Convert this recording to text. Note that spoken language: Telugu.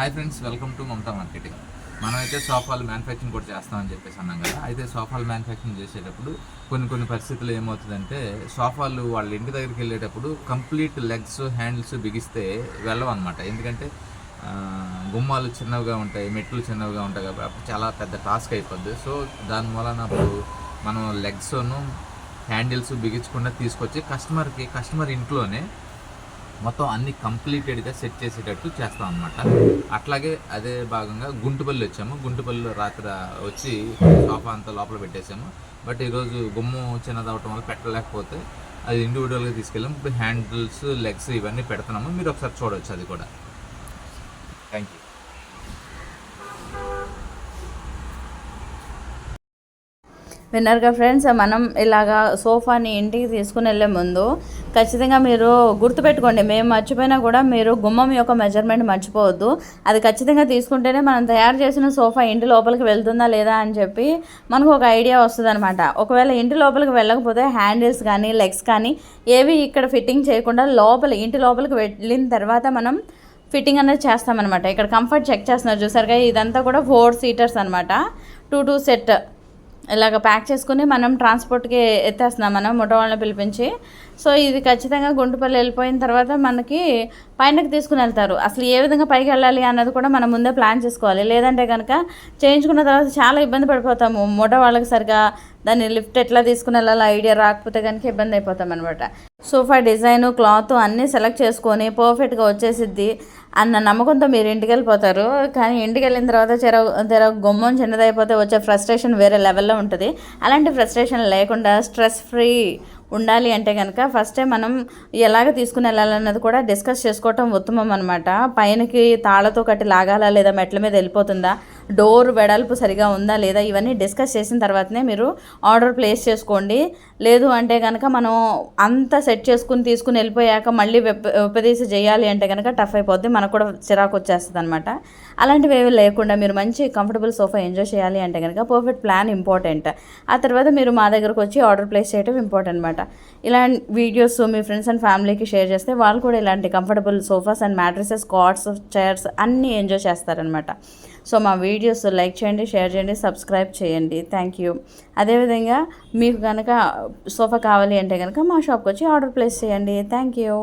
Hi friends welcome to Mamata marketing మనం అయితే సోఫాలు మ్యానుఫ్యాక్చరింగ్ కూడా చేస్తామని చెప్పేసి అన్నాం కదా. అయితే సోఫాలు మ్యానుఫ్యాక్చరింగ్ చేసేటప్పుడు కొన్ని కొన్ని పరిస్థితులు ఏమవుతుందంటే సోఫాలు వాళ్ళ ఇంటి దగ్గరికి వెళ్ళేటప్పుడు కంప్లీట్ లెగ్స్ హ్యాండిల్స్ బిగిస్తే వెళ్ళవన్నమాట ఎందుకంటే గుమ్మాలు చిన్నవిగా ఉంటాయి మెట్లు చిన్నవిగా ఉంటాయి కాబట్టి అప్పుడు చాలా పెద్ద టాస్క్ అయిపోద్ది. సో దాని వలన అప్పుడు మనం లెగ్స్ను హ్యాండిల్స్ బిగించకుండా తీసుకొచ్చి కస్టమర్కి కస్టమర్ ఇంట్లోనే మొత్తం అన్ని కంప్లీటెడ్గా సెట్ చేసేటట్టు చేస్తాం అనమాట అట్లాగే అదే భాగంగా గుంటుపల్లి వచ్చాము. గుంటుపల్లిలో రాత్రి వచ్చి సోఫా అంతా లోపల పెట్టేసాము. బట్ ఈరోజు గుమ్ము చిన్నది అవటం వల్ల పెట్టలేకపోతే అది ఇండివిజువల్గా తీసుకెళ్ళాము. ఇప్పుడు హ్యాండిల్స్ లెగ్స్ ఇవన్నీ పెడుతున్నాము. మీరు ఒకసారి చూడవచ్చు అది కూడా. థ్యాంక్ యూ విన్నారుగా ఫ్రెండ్స్ మనం ఇలాగా సోఫాని ఇంటికి తీసుకుని వెళ్ళే ముందు ఖచ్చితంగా మీరు గుర్తుపెట్టుకోండి మేము మర్చిపోయినా కూడా మీరు గుమ్మం యొక్క మెజర్మెంట్ మర్చిపోవద్దు. అది ఖచ్చితంగా తీసుకుంటేనే మనం తయారు చేసిన సోఫా ఇంటి లోపలికి వెళ్తుందా లేదా అని చెప్పి మనకు ఒక ఐడియా వస్తుంది అనమాట ఒకవేళ ఇంటి లోపలికి వెళ్ళకపోతే హ్యాండిల్స్ కానీ లెగ్స్ కానీ ఏవి ఇక్కడ ఫిట్టింగ్ చేయకుండా లోపల ఇంటి లోపలికి వెళ్ళిన తర్వాత మనం ఫిట్టింగ్ అనేది చేస్తామన్నమాట. ఇక్కడ కంఫర్ట్ చెక్ చేస్తున్నారు చూసారుగా ఇదంతా కూడా ఫోర్ సీటర్స్ అనమాట టూ టూ సెట్ ఇలాగ ప్యాక్ చేసుకుని మనం ట్రాన్స్పోర్ట్కి ఎత్తేస్తున్నాం మనం ముఠ వాళ్ళని పిలిపించి. సో ఇది ఖచ్చితంగా గుంటుపల్లి వెళ్ళిపోయిన తర్వాత మనకి పైనకి తీసుకుని వెళ్తారు. అసలు ఏ విధంగా పైకి వెళ్ళాలి అన్నది కూడా మనం ముందే ప్లాన్ చేసుకోవాలి. లేదంటే కనుక చేయించుకున్న తర్వాత చాలా ఇబ్బంది పడిపోతాము. ముఠ వాళ్ళకి సరిగా దాన్ని లిఫ్ట్ ఎట్లా తీసుకుని వెళ్ళాలో ఐడియా రాకపోతే కనుక ఇబ్బంది అయిపోతాం అనమాట సోఫా డిజైన్ క్లాత్ అన్నీ సెలెక్ట్ చేసుకొని పర్ఫెక్ట్గా వచ్చేసిద్ది అన్న నమ్మకంతో మీరు ఇంటికి వెళ్ళిపోతారు. కానీ ఇంటికి వెళ్ళిన తర్వాత చెర తెర గుమ్మం చిన్నదైపోతే వచ్చే ఫ్రస్ట్రేషన్ వేరే లెవెల్లో ఉంటుంది. అలాంటి ఫ్రస్ట్రేషన్ లేకుండా స్ట్రెస్ ఫ్రీ ఉండాలి అంటే కనుక ఫస్టే మనం ఎలాగ తీసుకుని వెళ్ళాలన్నది కూడా డిస్కస్ చేసుకోవటం ఉత్తమం అనమాట పైనకి తాళతో కట్టి లాగాలా లేదా మెట్ల మీద వెళ్ళిపోతుందా? డోర్ వెడల్పు సరిగా ఉందా లేదా? ఇవన్నీ డిస్కస్ చేసిన తర్వాతనే మీరు ఆర్డర్ ప్లేస్ చేసుకోండి. లేదు అంటే కనుక మనం అంతా సెట్ చేసుకుని తీసుకుని వెళ్ళిపోయాక మళ్ళీ వెప్ప చేయాలి అంటే కనుక టఫ్ అయిపోద్ది. మనకు కూడా చిరాకు వచ్చేస్తుంది అనమాట అలాంటివి ఏవి లేకుండా మీరు మంచి కంఫర్టబుల్ సోఫా ఎంజాయ్ చేయాలి అంటే కనుక పర్ఫెక్ట్ ప్లాన్ ఇంపార్టెంట్ ఆ తర్వాత మీరు మా దగ్గరకు వచ్చి ఆర్డర్ ప్లేస్ చేయడం ఇంపార్టెంట్ అనమాట. ఇలాంటి వీడియోస్ మీ ఫ్రెండ్స్ అండ్ ఫ్యామిలీకి షేర్ చేస్తే వాళ్ళు కూడా ఇలాంటి comfortable sofas and mattresses cots chairs అన్నీ ఎంజాయ్ చేస్తారనమాట. సో మా వీడియోస్ లైక్ చేయండి షేర్ చేయండి సబ్స్క్రైబ్ చేయండి. Thank you. అదేవిధంగా మీకు కనుక సోఫా కావాలి అంటే కనుక మా షాప్కి వచ్చి ఆర్డర్ ప్లేస్ చేయండి. Thank you.